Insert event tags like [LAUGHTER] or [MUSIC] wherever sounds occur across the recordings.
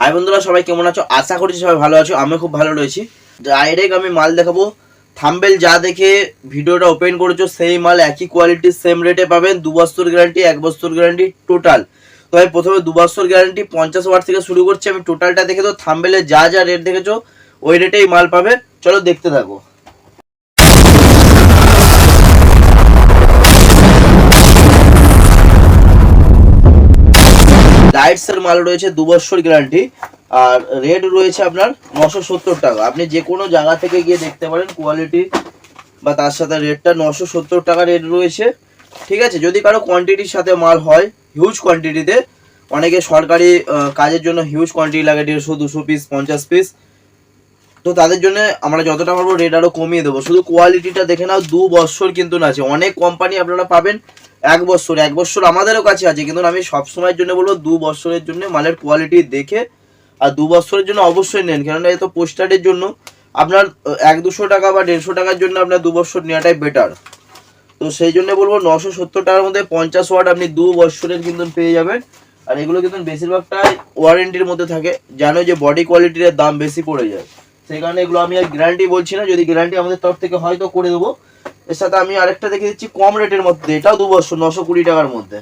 High বন্ধুরা, সবাই কেমন আছো? আশা করছি সবাই ভালো আছো আমি খুব ভালো রয়েছি। ডাইরেক্ট আমি মাল দেখাবো। থাম্বেল যা দেখে ভিডিওটা ওপেন করেছ, সেই মাল একই কোয়ালিটির সেম রেটে পাবেন। দু বছর গ্যারান্টি এক বছর গ্যারান্টি টোটাল তো আমি প্রথমে দু বছর গ্যারান্টি পঞ্চাশ ওয়াট থেকে শুরু করছি। আমি টোটালটা দেখে তো থাম্বেলে যা যা রেট দেখেছ, ওই রেটেই মাল পাবে। চলো দেখতে থাকো। লাইটস এর মাল রয়েছে দু বছর গ্যারান্টি আর রেট রয়েছে আপনার নশো সত্তর টাকা। আপনি যে কোনো জায়গা থেকে গিয়ে দেখতে পারেন কোয়ালিটি বা তার সাথে রেটটা নশো সত্তর টাকা রেট রয়েছে। ঠিক আছে? যদি কারও কোয়ান্টিটির সাথে মাল হয় হিউজ কোয়ান্টিটিতে অনেকে সরকারি কাজের জন্য হিউজ কোয়ান্টিটি লাগে, দেড়শো, দুশো পিস পঞ্চাশ পিস তো তাদের জন্য আমরা যতটা পারব রেট আরও কমিয়ে দেবো। শুধু কোয়ালিটিটা দেখে নাও, দু বছর কিন্তু না আছে। অনেক কোম্পানি আপনারা পাবেন এক বছর এক বছর আমাদেরও কাছে আছে, কিন্তু আমি সব সময়ের জন্য বলব দু বছরের জন্য মালের কোয়ালিটি দেখে আর দু বছরের জন্য অবশ্যই নেন, কেননা এত পোস্টারের জন্য আপনার এক দুশো টাকা বা দেড়শো টাকার জন্য আপনার দু বছর নেওয়াটাই বেটার তো সেই জন্য বলব নশো সত্তর টাকার মধ্যে পঞ্চাশ ওয়াট আপনি দু বছরের কিন্তু পেয়ে যাবেন। আর এগুলো কিন্তু বেশিরভাগটাই ওয়ারেন্টির মধ্যে থাকে জানো যে বডি কোয়ালিটির দাম বেশি পড়ে যায়। সেই কারণে এগুলো আমি আর গ্যারান্টি বলছি না, যদি গ্যারান্টি আমাদের তরফ থেকে হয়তো করে দেবো। এর সাথে আমি আরেকটা দেখে দিচ্ছি কম রেটের মধ্যে, এটাও দু বছর নশো কুড়ি টাকার মধ্যে।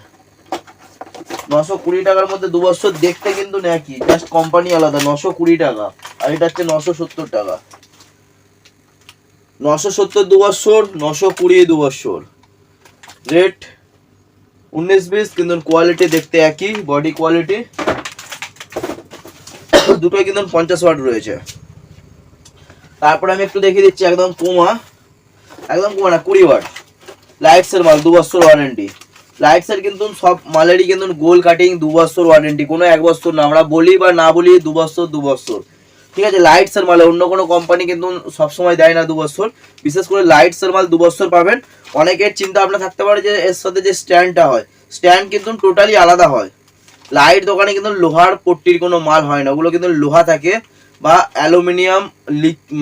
নশো কুড়ি টাকার মধ্যে দু বছর দেখতে কিন্তু একই জাস্ট কোম্পানি আলাদা, নশো কুড়ি টাকা, আর এটা হচ্ছে নশো সত্তর টাকা। নশো সত্তর দু বছর নশো কুড়ি দু বছর রেট উনিশ বিশ, কিন্তু কোয়ালিটি দেখতে একই বডি কোয়ালিটি দুটোই কিন্তু পঞ্চাশ ওয়াট রয়েছে। তারপরে আমি একটু দেখিয়ে দিচ্ছি একদম কোমা একদম কোমা না কুড়ি ওয়াট লাইটসের মাল, দু বছর ওয়ারেন্টি লাইটসের কিন্তু সব মালেরই কিন্তু গোল কাটিং দু বছর ওয়ারেন্টি কোনো এক বছর না, আমরা বলি বা না বলি দু বছর দু বছর। ঠিক আছে লাইটসের মালে অন্য কোনো কোম্পানি কিন্তু সবসময় দেয় না দু বছর। বিশেষ করে লাইটসের মাল দু বছর পাবেন। অনেকের চিন্তা ভাবনা থাকতে পারে যে এর সাথে যে স্ট্যান্ডটা হয় স্ট্যান্ড কিন্তু টোটালি আলাদা হয়। লাইট দোকানে কিন্তু লোহার পট্টির কোনো মাল হয় না, ওগুলো কিন্তু লোহা থাকে। বা অ্যালুমিনিয়াম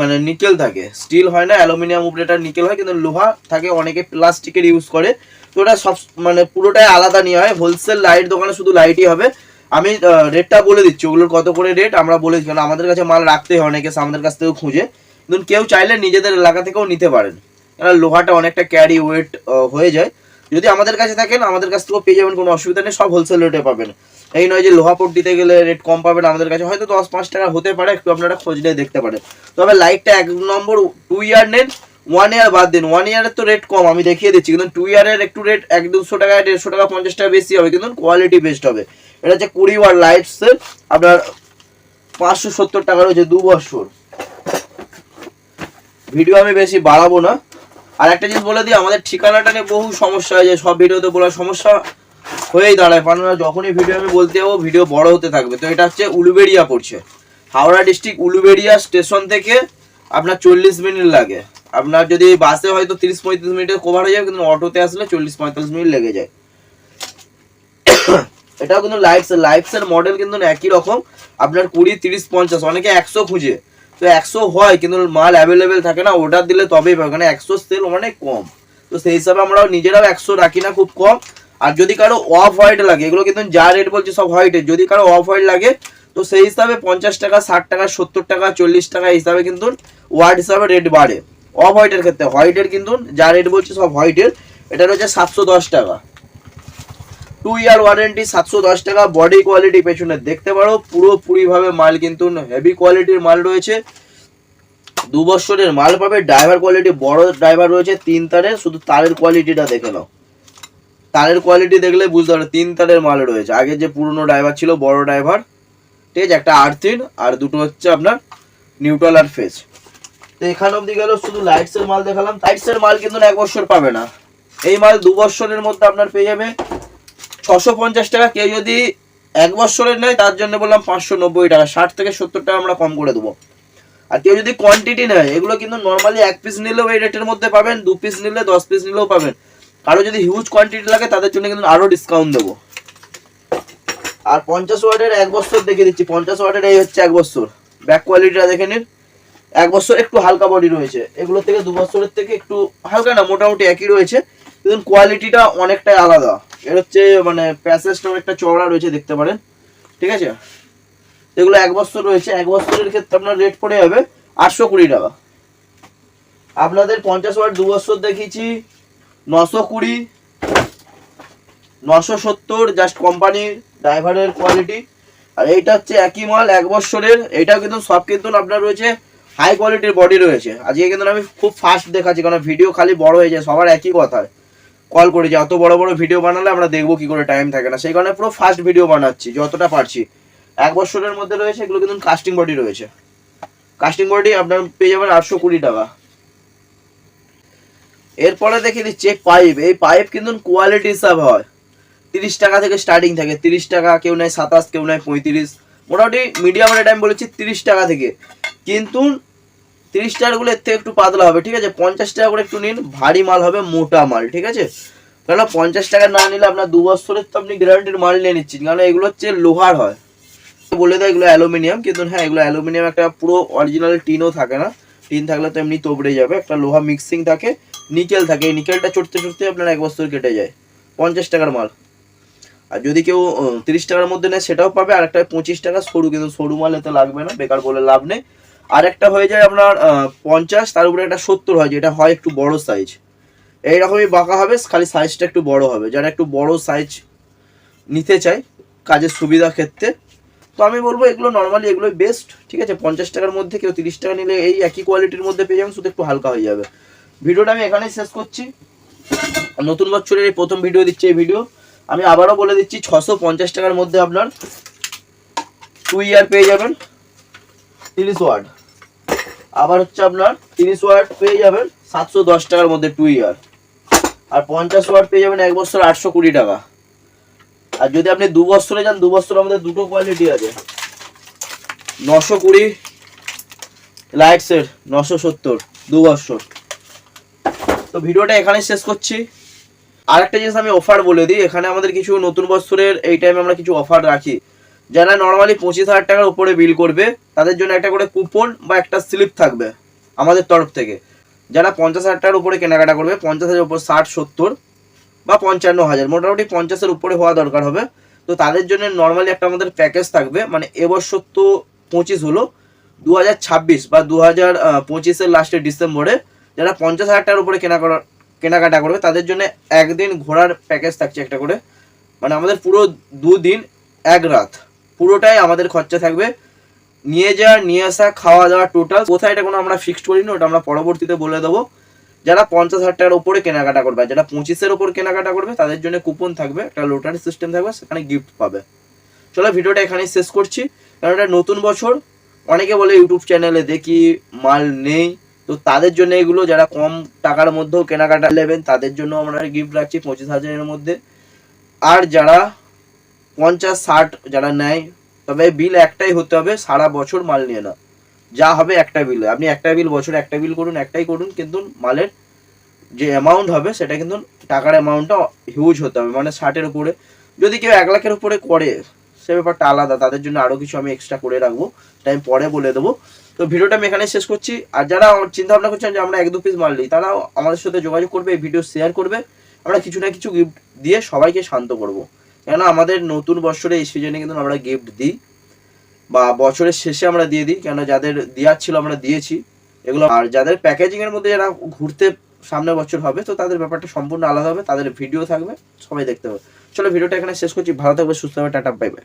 মানে নিকেল থাকে। স্টিল হয় না, অ্যালুমিনিয়াম উপরে এটা নিকেল হয়, কিন্তু লোহা থাকে, অনেকে প্লাস্টিকের ইউজ করে। তো ওটা সব মানে পুরোটাই আলাদা নিয়ে হয়। হোলসেল লাইট দোকানে শুধু লাইটই হবে। আমি রেটটা বলে দিচ্ছি। ওগুলোর কত করে রেট আমরা বলে দিচ্ছি। আমাদের কাছে মাল রাখতে হয় অনেকে আমাদের কাছ থেকেও খুঁজে। কিন্তু কেউ চাইলে নিজেদের এলাকা থেকেও নিতে পারেন। কারণ লোহাটা অনেকটা ক্যারি ওয়েট হয়ে যায়। যদি আমাদের কাছে থাকেন, আমাদের কাছ থেকেও পেয়ে যাবেন, কোনো অসুবিধা নেই। সব হোলসেল রেটে পাবেন। এই নয় যে লোহা পট দিতে গেলে রেট কম পাবেন আমাদের কাছে। হয়তো দশ, পাঁচ টাকা হতে পারে, একটু আপনারা খোঁজ নিয়ে দেখতে পারেন। তবে লাইটটা এক নম্বর টু ইয়ার নেন ওয়ান ইয়ার বাদ দিন। ওয়ান ইয়ারের তো রেট কম, আমি দেখিয়ে দিচ্ছি। কিন্তু টু ইয়ারের একটু রেট এক দুশো টাকা দেড়শো টাকা, পঞ্চাশ টাকা বেশি হবে। কিন্তু কোয়ালিটি বেস্ট হবে। এটা হচ্ছে কুড়ি ওয়ার লাইটসের আপনার পাঁচশো সত্তর টাকা রয়েছে, দু বছর। ভিডিও আমি বেশি বাড়াবো না। আর একটা জিনিস বলে দিই, আমাদের ঠিকানাটা নিয়ে বহু সমস্যা হয় যে সব ভিডিওতে বলার সমস্যা হয়েই দাঁড়ায়। কারণ যখনই ভিডিও আমি বলতে যাব ভিডিও বড় হতে থাকবে। তো এটা হচ্ছে উলুবেড়িয়া পড়ছে। হাওড়া ডিস্ট্রিক্ট উলুবেড়িয়া স্টেশন থেকে আপনার চল্লিশ মিনিট লাগে। আপনার যদি বাসে হয়তো তিরিশ পঁয়ত্রিশ মিনিটে কভার হয়ে যাবে, কিন্তু অটোতে আসলে চল্লিশ পঁয়তাল্লিশ মিনিট লেগে যায়। [COUGHS] এটাও কিন্তু লাইটস এর মডেল কিন্তু একই রকম। আপনার কুড়ি, তিরিশ, পঞ্চাশ, অনেকে একশো খুঁজে। তো একশো হয়, কিন্তু মাল অ্যাভেলেবেল থাকে না অর্ডার দিলে তবেই পাবে। কারণ একশো সেল অনেক কম। তো সেই হিসাবে আমরা নিজেরাও একশো রাখি না খুব কম। আর যদি কারও অফ হোয়াইট লাগে, এগুলো কিন্তু যা রেট বলছে সব হোয়াইটের যদি কারও অফ হোয়াইট লাগে, তো সেই হিসাবে পঞ্চাশ টাকা, ষাট টাকা, সত্তর টাকা, চল্লিশ টাকা হিসাবে কিন্তু ওয়ার্ড হিসাবে রেট বাড়ে। অফ হোয়াইটের ক্ষেত্রে হোয়াইটের কিন্তু যা রেট বলছে সব হোয়াইটের এটা রয়েছে সাতশো দশ টাকা। টু ইয়ার ওয়ারেন্টি সাতশো দশ টাকা বডি কোয়ালিটি পেছনে। দেখতে পারো পুরোপুরি ভাবে মাল কিন্তু হেভি কোয়ালিটির মাল রয়েছে। দু বছরের মাল পাবে ড্রাইভার কোয়ালিটি বড় ড্রাইভার রয়েছে, তিন তারের, শুধু তারের কোয়ালিটিটা দেখে নাও। তারের কোয়ালিটি দেখলে বুঝতে পারো, তিন তারের মাল রয়েছে। আগে যে পুরনো ড্রাইভার ছিল, বড় ড্রাইভার ঠিক আছে? একটা আর্থিন আর দুটো হচ্ছে আপনার নিউট্রাল আর ফেস তো এখানে অবধি গেল, শুধু লাইটসের মাল দেখালাম। লাইটসের মাল কিন্তু এক বছর পাবে না। এই মাল দু বছরের মধ্যে আপনার পেয়ে যাবে ছশো পঞ্চাশ টাকা। কেউ যদি এক বছরের নেয়, তার জন্য বললাম পাঁচশো নব্বই টাকা। ষাট থেকে সত্তর টাকা আমরা কম করে দেবো। আর কেউ যদি কোয়ান্টিটি নেয়, এগুলো কিন্তু নর্মালি এক পিস নিলেও এই রেটের মধ্যে পাবেন, দু পিস নিলে দশ পিস নিলেও পাবেন। কারও যদি হিউজ কোয়ান্টিটি লাগে, তাদের জন্য কিন্তু আরও ডিসকাউন্ট দেবো। আর পঞ্চাশ ওয়াটের এক বছর দেখে দিচ্ছি। পঞ্চাশ ওয়াটের এই হচ্ছে এক বছর। ব্যাক কোয়ালিটিটা দেখে নিন। এক বছর একটু হালকা বডি রয়েছে। এগুলো থেকে দু বছরের থেকে একটু হালকা না, মোটামুটি একই রয়েছে। কিন্তু কোয়ালিটিটা অনেকটাই আলাদা। এর হচ্ছে মানে প্যাসেজটা অনেকটা চওড়া রয়েছে, দেখতে পারেন। ঠিক আছে? এগুলো এক বছর রয়েছে। এক বছরের ক্ষেত্রে আপনার রেট পড়ে যাবে আটশো কুড়ি টাকা। আপনাদের পঞ্চাশ ওয়াট দু বছর দেখিয়েছি। নশো কুড়ি, নশো সত্তর জাস্ট কোম্পানির ড্রাইভারের কোয়ালিটি আর এইটা হচ্ছে একই মাল, এক বছরের। এটাও কিন্তু সব কিন্তু আপনার রয়েছে হাই কোয়ালিটির বডি রয়েছে। আজকে কিন্তু আমি খুব ফাস্ট দেখাচ্ছি, কারণ ভিডিও খালি বড় হয়ে যায়, সবার একই কথা। কল করে যে অত বড় বড় ভিডিও বানালে আমরা দেখব কি করে টাইম থাকে না। সেই কারণে পুরো ফাস্ট ভিডিও বানাচ্ছি, যতটা পারছি। এক বছরের মধ্যে রয়েছে, এগুলো কিন্তু কাস্টিং বডি রয়েছে। কাস্টিং বডি আপনার পেয়ে যাবেন আটশো কুড়ি টাকা। এরপরে দেখে দিচ্ছি পাইপ এই পাইপ কিন্তু কোয়ালিটি হিসাব হয়। তিরিশ টাকা থেকে স্টার্টিং থাকে। তিরিশ টাকা, কেউ নেয় সাতাশ, কেউ নেয় পঁয়ত্রিশ। মোটামুটি মিডিয়াম রেট আমি বলেছি তিরিশ টাকা থেকে। কিন্তু তিরিশ টাকাগুলো এর থেকে একটু পাতলা হবে, ঠিক আছে? পঞ্চাশ টাকা করে একটু নিন, ভারী মাল হবে মোটা মাল, ঠিক আছে? কেন পঞ্চাশ টাকা না নিলে আপনার দু বছরের তো আপনি গ্যারান্টির মাল নিয়ে নিচ্ছেন কারণ এগুলো হচ্ছে লোহার হয়। বলে দেয় এগুলো অ্যালুমিনিয়াম, কিন্তু হ্যাঁ এগুলো অ্যালুমিনিয়াম একটা পুরো অরিজিনাল টিনও থাকে না। টিন থাকলে তো এমনি তোবড়ে যাবে, একটা লোহা মিক্সিং থাকে। নিকেল থাকে এই নিকেলটা চড়তে চড়তে আপনার এক বছর কেটে যায়, পঞ্চাশ টাকার মাল। আর যদি কেউ তিরিশ টাকার মধ্যে নেয়, সেটাও পাবে, আর একটা পঁচিশ টাকা সরু, কিন্তু সরু মাল এতে লাগবে না, বেকার বলে লাভ নেই। আর একটা হয়ে যায় আপনার পঞ্চাশ, তার উপরে একটা সত্তর হয়, যেটা হয় একটু বড় সাইজ এইরকমই বাঁকা হবে, খালি সাইজটা একটু বড় হবে। যারা একটু বড় সাইজ নিতে চায়, কাজের সুবিধা ক্ষেত্রে, তো আমি বলব এগুলো নর্মালি এগুলোই বেস্ট ঠিক আছে? পঞ্চাশ টাকার মধ্যে কেউ তিরিশ টাকা নিলে এই একই কোয়ালিটির মধ্যে পেয়ে যাবেন, শুধু একটু হালকা হয়ে যাবে। ভিডিওটা আমি এখানেই শেষ করছি। নতুন বছরের প্রথম ভিডিও দিচ্ছি এই ভিডিও। আমি আবারও বলে দিচ্ছি, ছশো পঞ্চাশ টাকার মধ্যে আপনার টু ইয়ার পেয়ে যাবেন তিরিশ ওয়াট আবার হচ্ছে আপনার তিরিশ ওয়াট পেয়ে যাবেন সাতশো দশ টাকার মধ্যে টু ইয়ার আর পঞ্চাশ ওয়াট পেয়ে যাবেন এক বছর আটশো কুড়ি টাকা। আর যদি আপনি দু বছরে যান, দু বছর আমাদের দুটো কোয়ালিটি আছে। নশো কুড়ি লাইট সেট নশো সত্তর, দু বছর। তো ভিডিওটা এখানে শেষ করছি। আর একটা জিনিস আমি অফার বলে দিই, এখানে আমাদের কিছু নতুন বছরের এই টাইমে আমরা কিছু অফার রাখি। যারা নর্মালি পঁচিশ হাজার টাকার উপরে বিল করবে, তাদের জন্য একটা করে কুপন বা একটা স্লিপ থাকবে আমাদের তরফ থেকে। যারা পঞ্চাশ হাজার টাকার উপরে কেনাকাটা করবে, পঞ্চাশ হাজার উপর ষাট, সত্তর বা পঞ্চান্ন হাজার, মোটামুটি পঞ্চাশের উপরে হওয়া দরকার হবে। তো তাদের জন্য নর্মালি একটা আমাদের প্যাকেজ থাকবে মানে এবছর তো পঁচিশ হলো, দু হাজার ছাব্বিশ বা দু হাজার পঁচিশের লাস্টে ডিসেম্বরে যারা পঞ্চাশ হাজার টাকার উপরে কেনা করা কেনাকাটা করবে, তাদের জন্য একদিন ঘোরার প্যাকেজ থাকছে একটা করে। মানে আমাদের পুরো দুদিন এক রাত। পুরোটাই আমাদের খরচা থাকবে। নিয়ে যাওয়া নিয়ে আসা খাওয়া দাওয়া টোটাল কোথায় এটা কোনো আমরা ফিক্সড করিনি, ওটা আমরা পরবর্তীতে বলে দেবো। যারা পঞ্চাশ হাজার টাকার উপরে কেনাকাটা করবে যারা পঁচিশের উপর কেনাকাটা করবে, তাদের জন্য কুপন থাকবে, একটা লোটারি সিস্টেম থাকবে, সেখানে গিফট পাবে। চলো ভিডিওটা এখানেই শেষ করছি। কারণ এটা নতুন বছর। অনেকে বলে ইউটিউব চ্যানেলে দেখি, মাল নেই। তো তাদের জন্য এগুলো, যারা কম টাকার মধ্যেও কেনাকাটা নেবেন, তাদের জন্য আমরা গিফট রাখছি পঁচিশ হাজারের মধ্যে। আর যারা পঞ্চাশ, ষাট যারা নেয়, তবে বিল একটাই হতে হবে, সারা বছর মাল নিয়ে না যা হবে একটা বিল আপনি একটা বিল বছরে একটা বিল করুন, একটাই করুন, কিন্তু মালের যে অ্যামাউন্ট হবে, সেটা কিন্তু টাকার অ্যামাউন্টটা হিউজ হতে হবে। মানে ষাটের উপরে। যদি কেউ এক লাখের উপরে করে সে ব্যাপারটা আলাদা, তাদের জন্য আরও কিছু আমি এক্সট্রা করে রাখব টাইম পরে বলে দেবো। তো ভিডিওটা আমি এখানে শেষ করছি। আর যারা চিন্তা ভাবনা করছেন যে আমরা এক দু পিস মাল নিই, তারাও আমাদের সাথে যোগাযোগ করবে, এই ভিডিও শেয়ার করবে। আমরা কিছু না কিছু গিফট দিয়ে সবাইকে শান্ত করব। কেন আমাদের নতুন বছরে এই সিজনে কিন্তু আমরা গিফট দিই বা বছরের শেষে আমরা দিয়ে দিই কেন যাদের দেওয়ার ছিল আমরা দিয়েছি। এগুলো আর যাদের প্যাকেজিং এর মধ্যে যারা ঘুরতে সামনে বছর হবে, তো তাদের ব্যাপারটা সম্পূর্ণ আলাদা হবে, তাদের ভিডিও থাকবে, সবাই দেখতে হবে। চলো ভিডিওটা এখানে শেষ করছি, ভালো থাকবে, সুস্থ হবে tata bye bye